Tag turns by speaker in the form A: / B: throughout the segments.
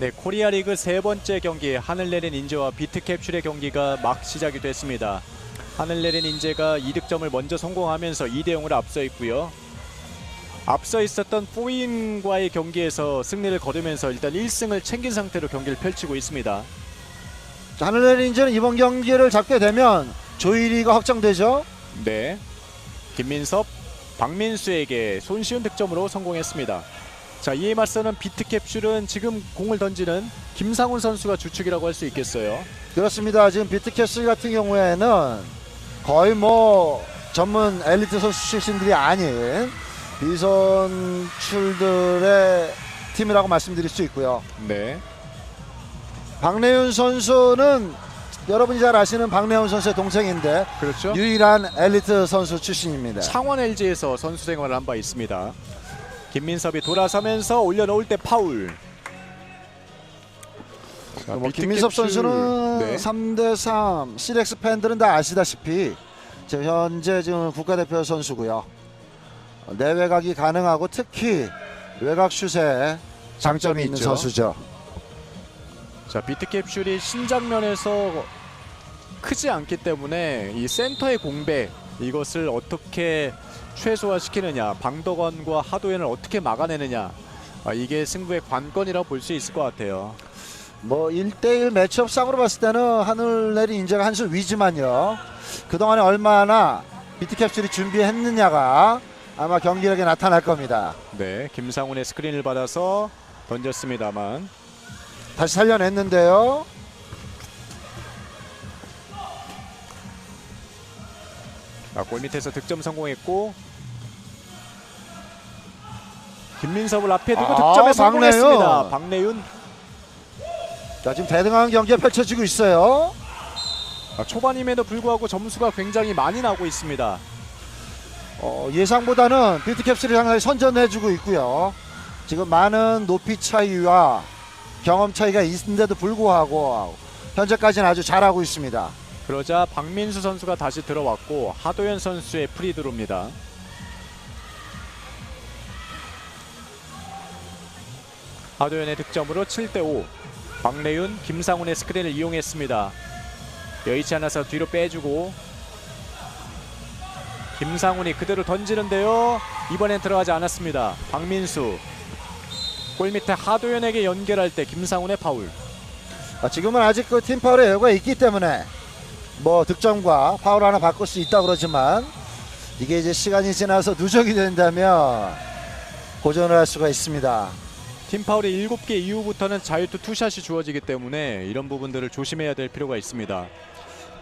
A: 네, 코리아 리그 세 번째 경기 하늘 내린 인제와 비트캡슐의 경기가 막 시작이 됐습니다. 하늘 내린 인제가 2득점을 먼저 성공하면서 2대 0으로 앞서 있고요. 앞서 있었던 포인과의 경기에서 승리를 거두면서 일단 1승을 챙긴 상태로 경기를 펼치고 있습니다.
B: 자, 하늘 내린지는 이번 경기를 잡게 되면 조이리가 확정되죠.
A: 네. 김민섭, 박민수에게 손쉬운 득점으로 성공했습니다. 자, 이에 맞서는 비트 캡슐은 지금 공을 던지는 김상훈 선수가 주축이라고 할 수 있겠어요.
B: 그렇습니다. 지금 비트캐슬 같은 경우에는 거의 뭐 전문 엘리트 선수 출신들이 아닌 비선출들의 팀이라고 말씀드릴 수 있고요.
A: 네.
B: 박내윤 선수는 여러분이 잘 아시는 박내윤 선수의 동생인데
A: 그렇죠.
B: 유일한 엘리트 선수 출신입니다.
A: 창원 LG에서 선수 생활을 한 바 있습니다. 김민섭이 돌아서면서 올려놓을 때 파울. 자,
B: 뭐 김민섭 선수는
A: 네.
B: 3대3 시렉스 팬들은 다 아시다시피 지금 현재 지금 국가대표 선수고요. 내외각이 가능하고 특히 외곽 슛에 장점이 있는
A: 있죠.
B: 선수죠.
A: 자 비트 캡슐이 신장면에서 크지 않기 때문에 이 센터의 공백 이것을 어떻게 최소화시키느냐 방덕원과 하도현을 어떻게 막아내느냐 아, 이게 승부의 관건이라고 볼 수 있을 것 같아요.
B: 뭐 1대1 매치업 상으로 봤을 때는 하늘내린 인재가 한 수 위지만요. 그동안에 얼마나 비트캡슐이 준비했느냐가 아마 경기력에 나타날 겁니다.
A: 네, 김상훈의 스크린을 받아서 던졌습니다만
B: 다시 살려냈는데요.
A: 아, 골 밑에서 득점 성공했고 김민섭을 앞에 두고
B: 아,
A: 득점에 성공했습니다.
B: 박내윤.
A: 박내윤
B: 자, 지금 대등한 경기가 펼쳐지고 있어요.
A: 아, 초반임에도 불구하고 점수가 굉장히 많이 나오고 있습니다.
B: 어, 예상보다는 비트캡슐이 상당히 선전해주고 있고요. 지금 많은 높이 차이와 경험 차이가 있는데도 불구하고 현재까지는 아주 잘하고 있습니다.
A: 그러자 박민수 선수가 다시 들어왔고 하도현 선수의 프리드로입니다. 하도현의 득점으로 7대5 박래윤, 김상훈의 스크린을 이용했습니다. 여의치 않아서 뒤로 빼주고 김상훈이 그대로 던지는데요. 이번엔 들어가지 않았습니다. 박민수 골 밑에 하도현에게 연결할 때 김상훈의 파울.
B: 아, 지금은 아직 그 팀 파울의 여유가 있기 때문에 뭐 득점과 파울 하나 바꿀 수 있다 그러지만 이게 이제 시간이 지나서 누적이 된다면 고전을 할 수가 있습니다.
A: 팀 파울이 7개 이후부터는 자유투 투샷이 주어지기 때문에 이런 부분들을 조심해야 될 필요가 있습니다.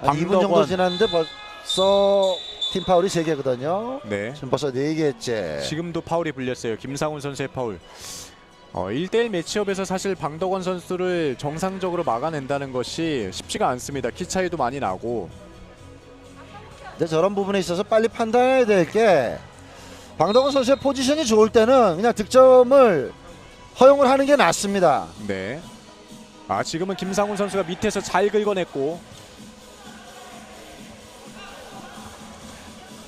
B: 한 2분 정도. 지났는데 벌써 팀 파울이 3개거든요.
A: 네.
B: 지금 벌써 4개째.
A: 지금도 파울이 불렸어요. 김상훈 선수의 파울. 어, 1대1 매치업에서 사실 방덕원 선수를 정상적으로 막아낸다는 것이 쉽지가 않습니다. 키 차이도 많이 나고.
B: 근데 저런 부분에 있어서 빨리 판단해야 될 게 방덕원 선수의 포지션이 좋을 때는 그냥 득점을 허용을 하는 게 낫습니다.
A: 네. 아, 지금은 김상훈 선수가 밑에서 잘 긁어냈고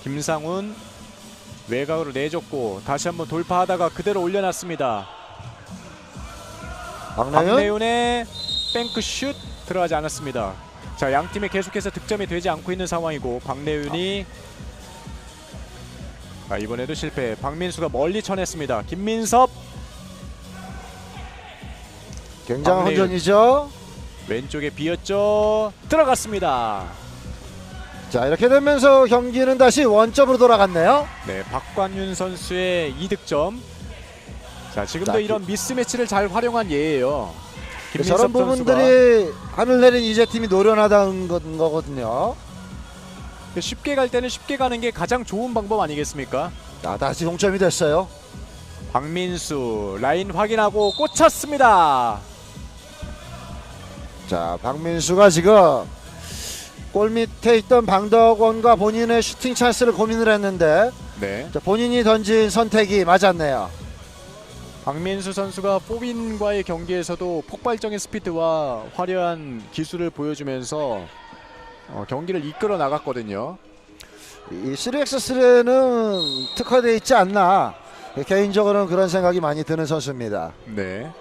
A: 김상훈 외곽으로 내줬고 다시 한번 돌파하다가 그대로 올려놨습니다.
B: 박나윤
A: 박내윤의 뱅크슛 들어가지 않았습니다. 자, 양 팀이 계속해서 득점이 되지 않고 있는 상황이고 박내윤이 아, 이번에도 실패. 박민수가 멀리 쳐냈습니다. 김민섭
B: 굉장한
A: 박나윤.
B: 혼전이죠.
A: 왼쪽에 비었죠. 들어갔습니다.
B: 자 이렇게 되면서 경기는 다시 원점으로 돌아갔네요.
A: 네, 박관윤 선수의 2득점. 자, 지금도
B: 자,
A: 이런 미스매치를 잘 활용한 예예요.
B: 저런 부분들이 하늘 내린 이제 팀이 노련하다는 거- 거거든요.
A: 쉽게 갈 때는 쉽게 가는 게 가장 좋은 방법 아니겠습니까?
B: 자 다시 동점이 됐어요.
A: 박민수 라인 확인하고 꽂혔습니다.
B: 자 박민수가 지금 골 밑에 있던 방덕원과 본인의 슈팅 찬스를 고민을 했는데
A: 네.
B: 자, 본인이 던진 선택이 맞았네요.
A: 박민수 선수가 포빈과의 경기에서도 폭발적인 스피드와 화려한 기술을 보여주면서 어, 경기를 이끌어 나갔거든요.
B: 이 3x3는 특화되어 있지 않나 개인적으로는 그런 생각이 많이 드는 선수입니다.
A: 네.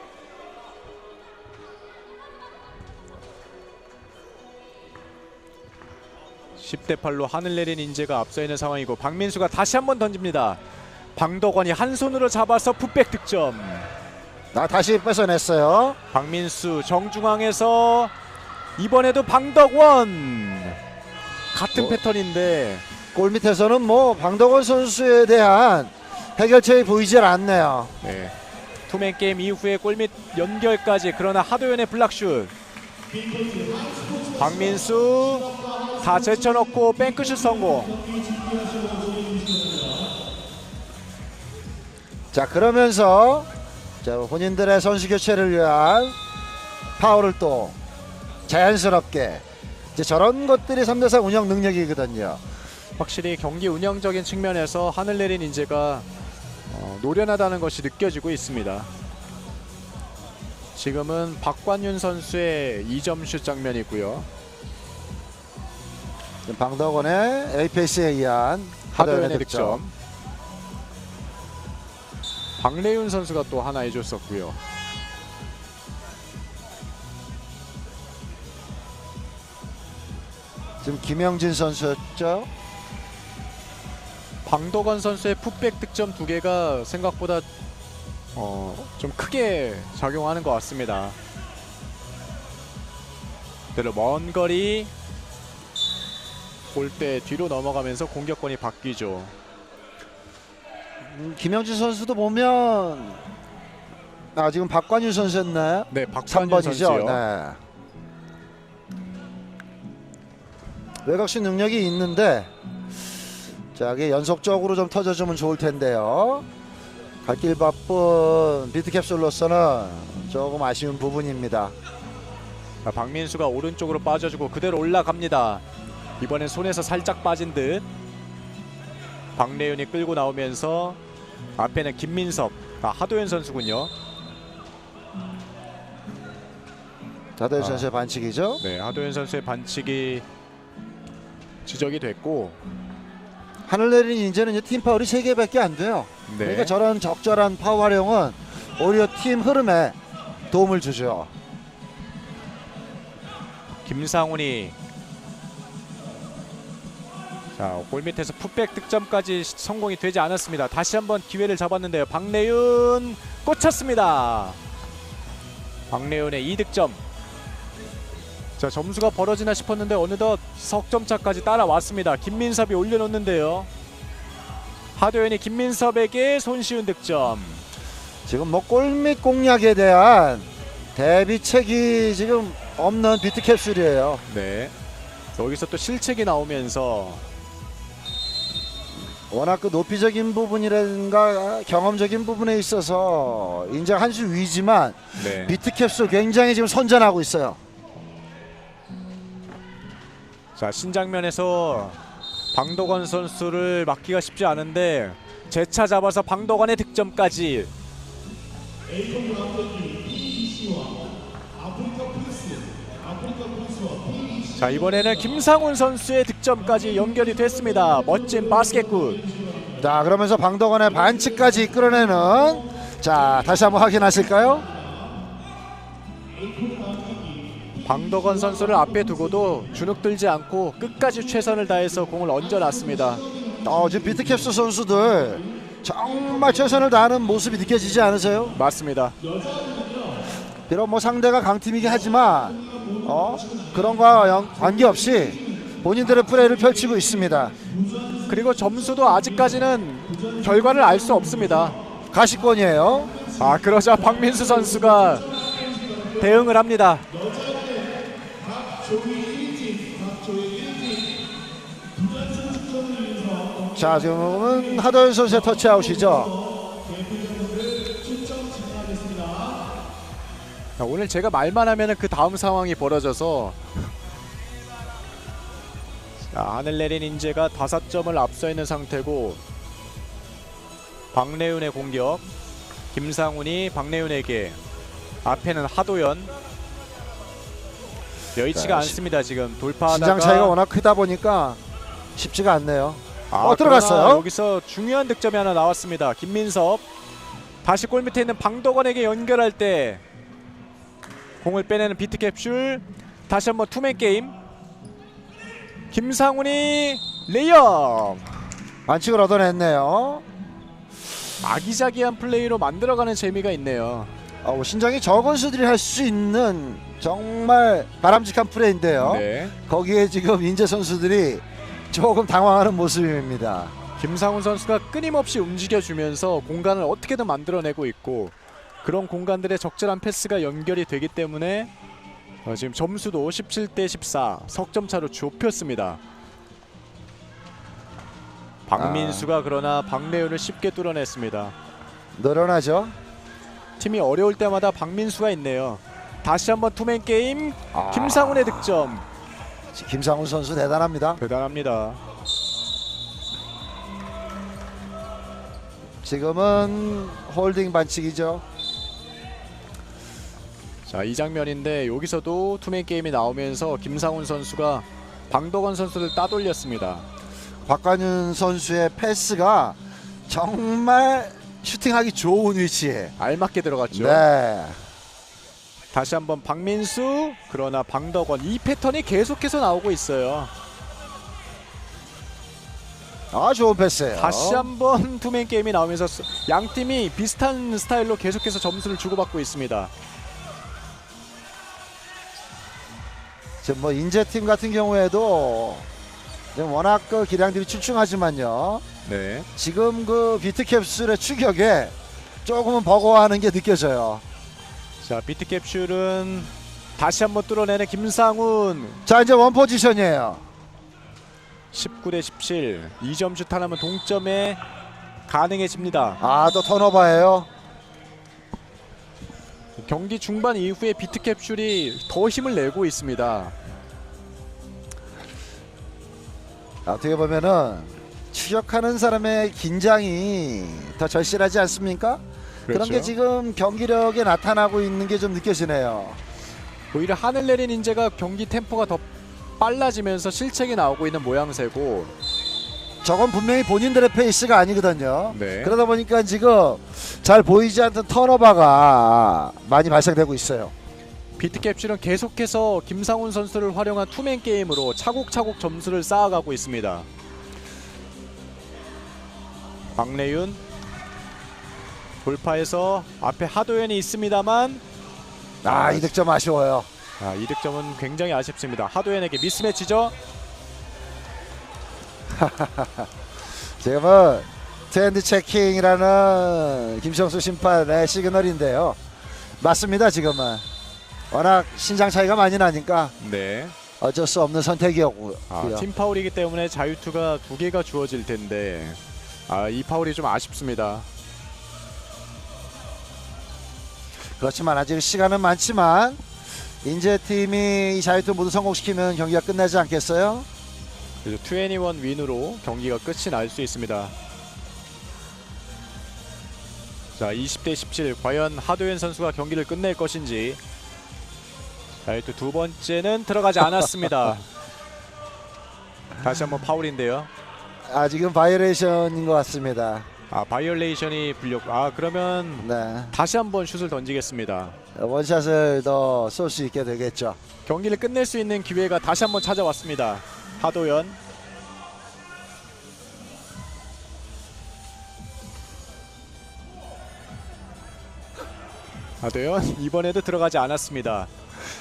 A: 십대 8로 하늘 내린 인재가 앞서 있는 상황이고 박민수가 다시 한번 던집니다. 방덕원이 한 손으로 잡아서 풋백 득점.
B: 나 다시 뺏어냈어요.
A: 박민수 정중앙에서 이번에도 방덕원 같은
B: 뭐.
A: 패턴인데
B: 골 밑에서는 뭐 방덕원 선수에 대한 해결책이 보이질 않네요.
A: 네. 투맨 게임 이후에 골밑 연결까지 그러나 하도현의 블락슛 박민수 다 제쳐놓고 뱅크슛 성공
B: 자 그러면서 자, 본인들의 선수 교체를 위한 파워를 또 자연스럽게 이제 저런 것들이 3대4 운영 능력이거든요.
A: 확실히 경기 운영적인 측면에서 하늘 내린 인재가 어, 노련하다는 것이 느껴지고 있습니다. 지금은 박관윤 선수의 2점 슛 장면이고요.
B: 방덕원의 APS에 의한
A: 하도현의 득점. 박래윤 선수가 또 하나 해줬었고요.
B: 지금 김영진 선수였죠.
A: 방덕원 선수의 풋백 득점 두 개가 생각보다 어, 좀 크게 작용하는 것 같습니다. 그대로 먼 거리 골대 뒤로 넘어가면서 공격권이 바뀌죠.
B: 음, 김영진 선수도 보면 아 지금 박관윤 선수였나요?
A: 네, 박찬현
B: 3번이죠.
A: 선수요.
B: 네. 외곽슛 능력이 있는데 자 이게 연속적으로 좀 터져주면 좋을 텐데요. 갈 길 바쁜 비트캡슐로서는 조금 아쉬운 부분입니다.
A: 자, 박민수가 오른쪽으로 빠져주고 그대로 올라갑니다. 이번엔 손에서 살짝 빠진 듯. 박래윤이 끌고 나오면서 앞에는 김민섭, 아, 하도현 선수군요.
B: 자도현
A: 아.
B: 선수의 반칙이죠.
A: 네, 하도현 선수의 반칙이 지적이 됐고,
B: 하늘 내린 인제는 이제 팀 파울이 3개밖에 안 돼요.
A: 네,
B: 그러니까 저런 적절한 파워 활용은 오히려 팀 흐름에 도움을 주죠.
A: 김상훈이 자, 골 밑에서 풋백 득점까지 시- 성공이 되지 않았습니다. 다시 한번 기회를 잡았는데요. 박래윤 꽂혔습니다. 박래윤의 2득점. 자, 점수가 벌어지나 싶었는데 어느덧 석점차까지 따라왔습니다. 김민섭이 올려놓는데요. 하도현이 김민섭에게 손쉬운 득점.
B: 지금 뭐 골밑 공략에 대한 대비책이 지금 없는 비트캡슐이에요.
A: 네. 여기서 또 실책이 나오면서
B: 워낙 그 높이적인 부분이라든가 경험적인 부분에 있어서 인정 한수 위지만
A: 네.
B: 비트캡슐 굉장히 지금 선전하고 있어요.
A: 자 신장면에서 방덕원 선수를 막기가 쉽지 않은데 재차 잡아서 방덕원의 득점까지 자 이번에는 김상훈 선수의 득점까지 연결이 됐습니다 멋진 바스켓굿
B: 자 그러면서 방덕원의 반칙까지 이끌어내는 자 다시 한번 확인하실까요?
A: 방덕원 선수를 앞에 두고도 주눅들지 않고 끝까지 최선을 다해서 공을 얹어놨습니다
B: 어, 지금 비트캡슐 선수들 정말 최선을 다하는 모습이 느껴지지 않으세요?
A: 맞습니다
B: 비록 뭐 상대가 강팀이긴 하지만 어 그런 거와 연- 관계없이 본인들의 플레이를 펼치고 있습니다.
A: 그리고 점수도 아직까지는 결과를 알 수 없습니다
B: 가시권이에요.
A: 아 그러자 박민수 선수가 대응을 합니다.
B: 자 지금은 하도현 선수의 터치아웃이죠.
A: 자, 오늘 제가 말만 하면은 그 다음 상황이 벌어져서 자, 하늘 내린 인재가 다섯 점을 앞서 있는 상태고 박래윤의 공격 김상훈이 박래윤에게 앞에는 하도현 여의치가
B: 자,
A: 않습니다 지금 돌파하다가
B: 신장 차이가 워낙 크다 보니까 쉽지가 않네요.
A: 아,
B: 어, 들어갔어요.
A: 여기서 중요한 득점이 하나 나왔습니다. 김민섭 다시 골 밑에 있는 방덕원에게 연결할 때 공을 빼내는 비트 캡슐 다시 한번 투맨 게임 김상훈이 레이업.
B: 반칙을 얻어냈네요.
A: 아기자기한 플레이로 만들어가는 재미가 있네요.
B: 어, 신장이 적은 수들이 할 수 있는 정말 바람직한 플레이인데요.
A: 네.
B: 거기에 지금 인재 선수들이 조금 당황하는 모습입니다.
A: 김상훈 선수가 끊임없이 움직여주면서 공간을 어떻게든 만들어내고 있고 그런 공간들의 적절한 패스가 연결이 되기 때문에 어, 지금 점수도 17대 14 석점 차로 좁혔습니다. 박민수가 그러나 박래윤을 쉽게 뚫어냈습니다.
B: 늘어나죠.
A: 팀이 어려울 때마다 박민수가 있네요. 다시 한번 투맨 게임
B: 아.
A: 김상훈의 득점
B: 김상훈 선수 대단합니다.
A: 대단합니다.
B: 지금은 홀딩 반칙이죠.
A: 자 이 장면인데 여기서도 투맨 게임이 나오면서 김상훈 선수가 방덕원 선수를 따돌렸습니다.
B: 박관윤 선수의 패스가 정말 슈팅하기 좋은 위치에.
A: 알맞게 들어갔죠.
B: 네.
A: 다시 한번 박민수 그러나 방덕원 이 패턴이 계속해서 나오고 있어요.
B: 아 좋은 패스예요.
A: 다시 한번 투맨 게임이 나오면서 스- 양 팀이 비슷한 스타일로 계속해서 점수를 주고받고 있습니다.
B: 지금 뭐 인재팀 같은 경우에도 지금 워낙 그 기량들이 출중하지만요.
A: 네.
B: 지금 그 비트 캡슐의 추격에 조금은 버거워하는 게 느껴져요.
A: 자 비트 캡슐은 다시 한번 뚫어내는 김상훈
B: 자 이제 원 포지션이에요.
A: 19 대 17 2점 슛 하나면 동점에 가능해집니다.
B: 아 또 턴오버예요.
A: 경기 중반 이후에 비트 캡슐이 더 힘을 내고 있습니다.
B: 어떻게 보면은 추격하는 사람의 긴장이 더 절실하지 않습니까? 그런게
A: 그렇죠.
B: 지금 경기력에 나타나고 있는 게 좀 느껴지네요.
A: 오히려 하늘 내린 인재가 경기 템포가 더 빨라지면서 실책이 나오고 있는 모양새고
B: 저건 분명히 본인들의 페이스가 아니거든요.
A: 네.
B: 그러다 보니까 지금 잘 보이지 않던 턴오버가 많이 발생되고 있어요.
A: 비트 캡슐은 계속해서 김상훈 선수를 활용한 투맨 게임으로 차곡차곡 점수를 쌓아가고 있습니다. 박래윤 돌파해서 앞에 하도현이 있습니다만
B: 아 이 득점 아쉬워요.
A: 아, 이 득점은 굉장히 아쉽습니다. 하도현에게 미스매치죠.
B: 지금은 트렌드 체킹이라는 김성수 심판의 시그널인데요. 맞습니다 지금은. 워낙 신장 차이가 많이 나니까
A: 네.
B: 어쩔 수 없는 선택이었고요.
A: 아, 팀 파울이기 때문에 자유투가 두 개가 주어질 텐데 아, 이 파울이 좀 아쉽습니다.
B: 그렇지만 아직 시간은 많지만 인제 팀이 이 자유투 모두 성공시키면 경기가 끝나지 않겠어요?
A: 그래서 21 윈으로 경기가 끝이 날 수 있습니다. 자, 20대 17 과연 하도현 선수가 경기를 끝낼 것인지. 자유투 두 번째는 들어가지 않았습니다. 다시 한번 파울인데요.
B: 아 지금 바이오레이션인 것 같습니다.
A: 아, 바이올레이션이 불렸고 아, 그러면
B: 네,
A: 다시 한번 슛을 던지겠습니다.
B: 원샷을 더 쏠 수 있게 되겠죠.
A: 경기를 끝낼 수 있는 기회가 다시 한번 찾아왔습니다. 하도현 하도현 이번에도 들어가지 않았습니다.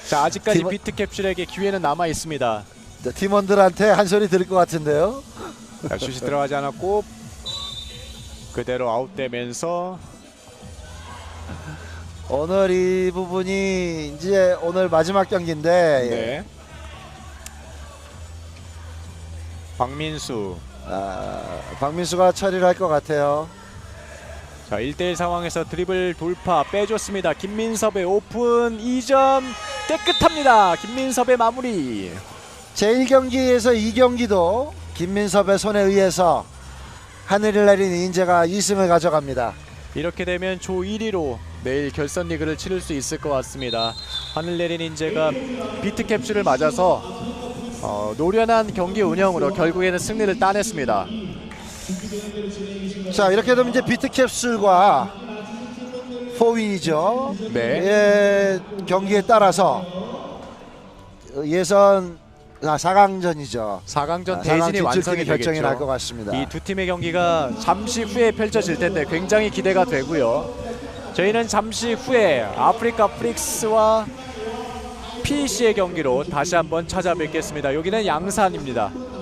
A: 자 아직까지
B: 팀원-
A: 비트 캡슐에게 기회는 남아 있습니다.
B: 자, 팀원들한테 한 소리 들을 것 같은데요.
A: 자, 슛이 들어가지 않았고 그대로 아웃되면서
B: 오늘 이 부분이 이제 오늘 마지막 경기인데
A: 네. 박민수
B: 아, 박민수가 처리를 할 것 같아요.
A: 자 1대1 상황에서 드리블 돌파 빼줬습니다. 김민섭의 오픈 2점 깨끗합니다. 김민섭의 마무리.
B: 제1경기에서 2경기도 김민섭의 손에 의해서 하늘을 내린 인재가 2승을 가져갑니다.
A: 이렇게 되면 조 1위로 내일 결선 리그를 치를 수 있을 것 같습니다. 하늘 내린 인재가 비트 캡슐을 맞아서 어, 노련한 경기 운영으로 결국에는 승리를 따냈습니다.
B: 자 이렇게 되면 이제 비트캡슐과 포위이죠.
A: 네.
B: 예, 경기에 따라서 예선 아, 4강전이죠.
A: 4강전
B: 아,
A: 대진이
B: 4강
A: 완성이
B: 결정이 날 것 같습니다.
A: 이 두 팀의 경기가 잠시 후에 펼쳐질 텐데 굉장히 기대가 되고요. 저희는 잠시 후에 아프리카 프릭스와 PEC의 경기로 다시 한번 찾아뵙겠습니다. 여기는 양산입니다.